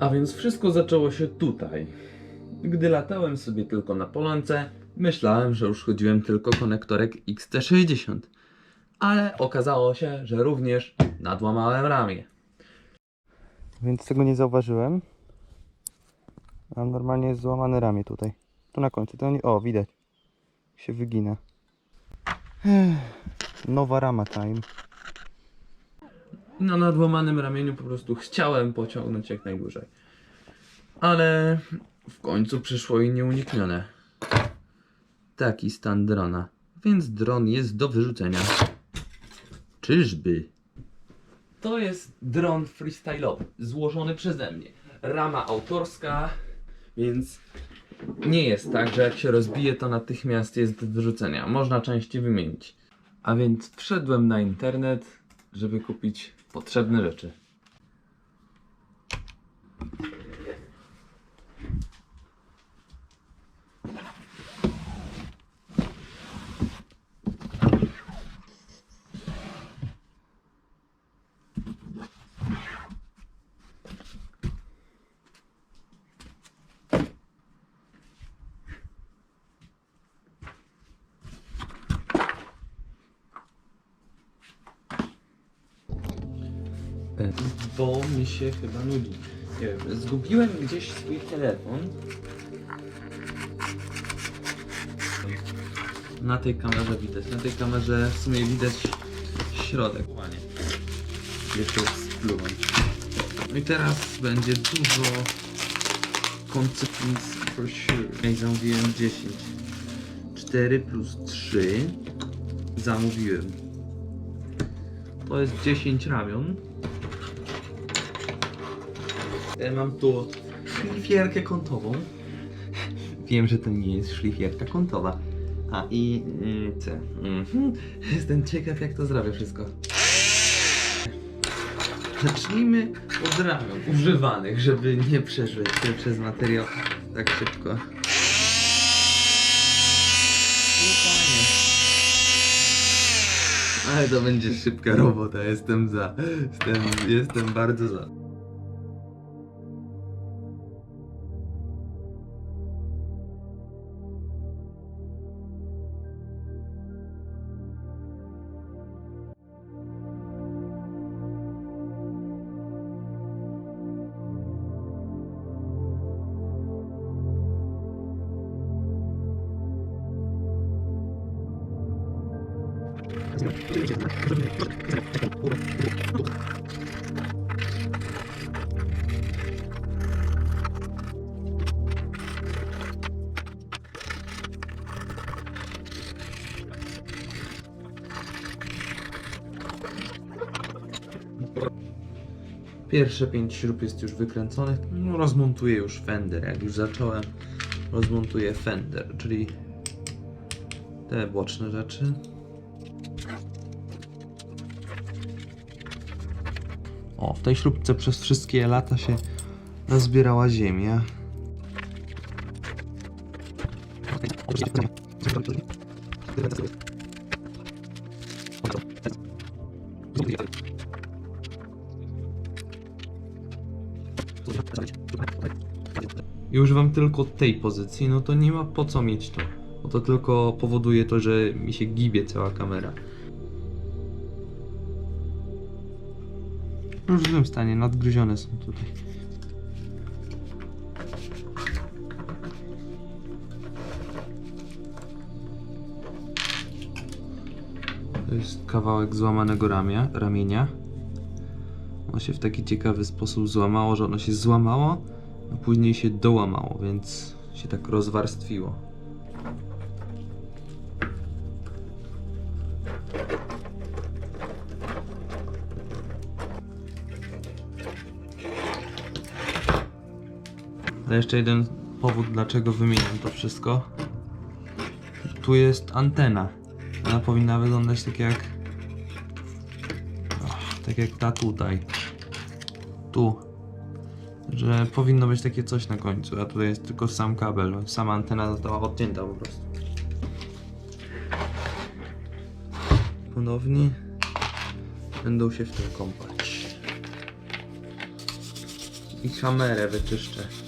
A więc wszystko zaczęło się tutaj. Gdy latałem sobie tylko na polonce, myślałem, że uszkodziłem tylko konektorek XT60. Ale okazało się, że również nadłamałem ramię. Więc tego nie zauważyłem. Mam normalnie złamane ramię tutaj. Tu na końcu. To nie... O, widać. Się wygina. Nowa rama time. Na nadłamanym ramieniu po prostu chciałem pociągnąć jak najdłużej. Ale w końcu przyszło i nieuniknione. Taki stan drona. Więc dron jest do wyrzucenia. Czyżby? To jest dron freestyle'owy, złożony przeze mnie. Rama autorska, więc nie jest tak, że jak się rozbije, to natychmiast jest do wyrzucenia. Można części wymienić. A więc wszedłem na internet, żeby kupić potrzebne rzeczy. Bo mi się chyba nudzi. Nie wiem, zgubiłem gdzieś swój telefon. Na tej kamerze widać. Na tej kamerze w sumie widać środek. Jeszcze splułem. No i teraz będzie dużo consequence for sure. Ja zamówiłem 10. 4 plus 3 zamówiłem. To jest 10 ramion. Ja mam tu szlifierkę kątową. Wiem, że to nie jest szlifierka kątowa. A i mm, C. Mhm. Jestem ciekaw jak to zrobię wszystko. Zacznijmy od ramion używanych, żeby nie przeżyć się przez materiał tak szybko. Ale to będzie szybka robota, jestem za. Jestem, jestem bardzo za. Pierwsze pięć śrub jest już wykręconych. No, rozmontuję już fender. Jak już zacząłem, rozmontuję fender, czyli te boczne rzeczy. O, w tej śrubce przez wszystkie lata się nazbierała ziemia. i używam tylko tej pozycji, no to nie ma po co mieć to. Bo to tylko powoduje to, że mi się gibie cała kamera. W różnym stanie, nadgryzione są tutaj. To jest kawałek złamanego ramia, ramienia. Ono się w taki ciekawy sposób złamało, że ono się złamało, a później się dołamało, więc się tak rozwarstwiło. Jeszcze jeden powód, dlaczego wymieniam to wszystko. Tu jest antena. Ona powinna wyglądać tak jak. Tak jak ta tutaj. Tu że powinno być takie coś na końcu, a tutaj jest tylko sam kabel, sama antena została odcięta po prostu. Ponownie będą się w tym kąpać. I kamerę wyczyszczę.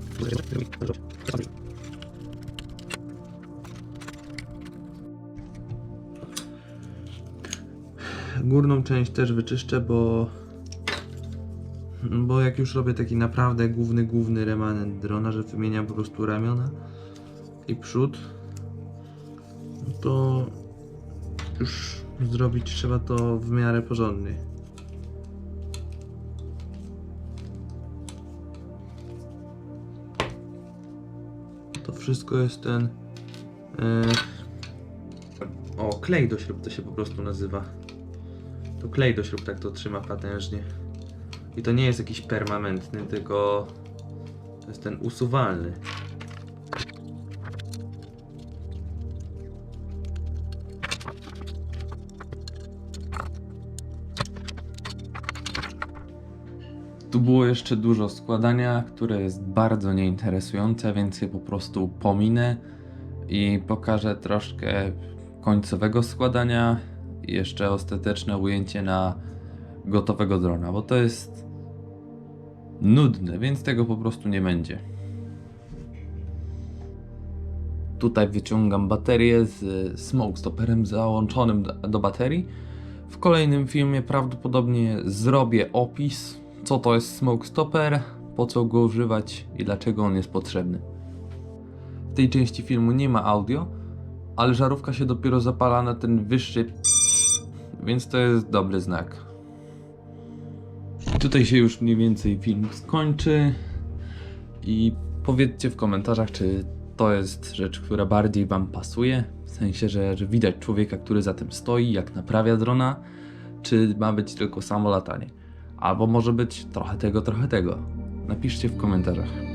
Górną część też wyczyszczę, bo bo jak już robię taki naprawdę główny, główny remanent drona, że wymieniam po prostu ramiona i przód, no to już zrobić trzeba to w miarę porządnie. To wszystko jest ten. e, o, klej do śrub to się po prostu nazywa. To klej do śrub tak to trzyma potężnie. I to nie jest jakiś permanentny, tylko to jest ten usuwalny. Tu było jeszcze dużo składania, które jest bardzo nieinteresujące, więc je po prostu pominę i pokażę troszkę końcowego składania jeszcze ostateczne ujęcie na gotowego drona, bo to jest nudne, więc tego po prostu nie będzie. Tutaj wyciągam baterię z smoke stopperem załączonym do baterii. W kolejnym filmie prawdopodobnie zrobię opis, co to jest smoke stopper, po co go używać i dlaczego on jest potrzebny. W tej części filmu nie ma audio, ale żarówka się dopiero zapala na ten wyższy, więc to jest dobry znak. Tutaj się już mniej więcej film skończy i powiedzcie w komentarzach, czy to jest rzecz, która bardziej Wam pasuje, w sensie, że, że widać człowieka, który za tym stoi, jak naprawia drona, czy ma być tylko samo latanie. Albo może być trochę tego, trochę tego. Napiszcie w komentarzach.